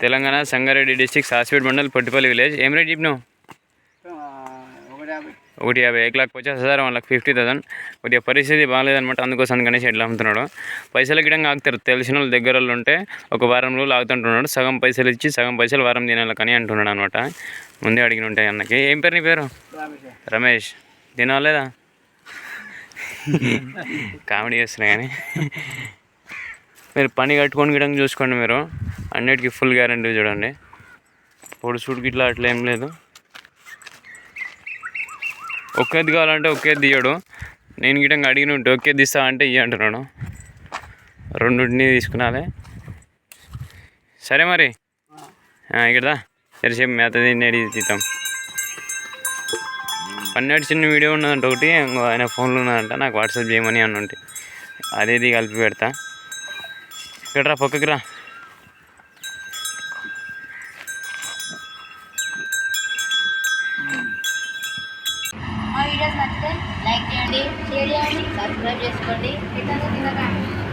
Telangana Sangareddy district Saspet mandal Pottipalli village. ఏం rate చెప్పినావు? ఒకటి యాభై ఏక్ లాక్ పచాస్ హజార్ వన్ లాక్ ఫిఫ్టీ థౌసండ్. కొద్దిగా పరిస్థితి బాగాలేదనమాట అందుకోసం అందుకనేసి ఎట్లా అమ్ముతున్నాడు. పైసలు గిడంగా ఆగుతారు. తెలిసిన వాళ్ళు దగ్గర వాళ్ళు ఉంటే ఒక వారం రోజులు ఆగుతుంటున్నాడు. సగం పైసలు ఇచ్చి సగం పైసలు వారం తినాలి కానీ అంటున్నాడు అనమాట ముందే అడిగిన ఉంటాయి అన్నకి. ఏం పేరు నీ పేరు? రమేష్. తినలేదా కామెడీ చేస్తున్నా కానీ. మీరు పని కట్టుకొని గిడంగా చూసుకోండి మీరు. అన్నిటికీ ఫుల్ గ్యారంటీ చూడండి. పొడి సూట్ గిట్లా అట్లా ఏం లేదు. ఒకేది కావాలంటే ఒకేది తీయడు. నేను గిటంగా అడిగిన ఉంటే ఒకేది తీస్తా అంటే ఇయ్య అంటున్నాడు. రెండుని తీసుకున్నాలే. సరే మరి. ఆ, ఇక్కడదా సరేసేపు మేత తినేది తీద్దాం. పన్నెండు చిన్న వీడియో ఉన్నదంట ఒకటి ఆయన ఫోన్లో ఉన్నదంట నాకు వాట్సాప్ చేయమని అని ఉంటే అదేది కలిపి పెడతా. ఇక్కడరా పక్కకి రా మా వీడియోస్ నచ్చితే లైక్ చేయండి షేర్ చేయండి సబ్స్క్రైబ్ చేసుకోండి. ఇతను తినకండి.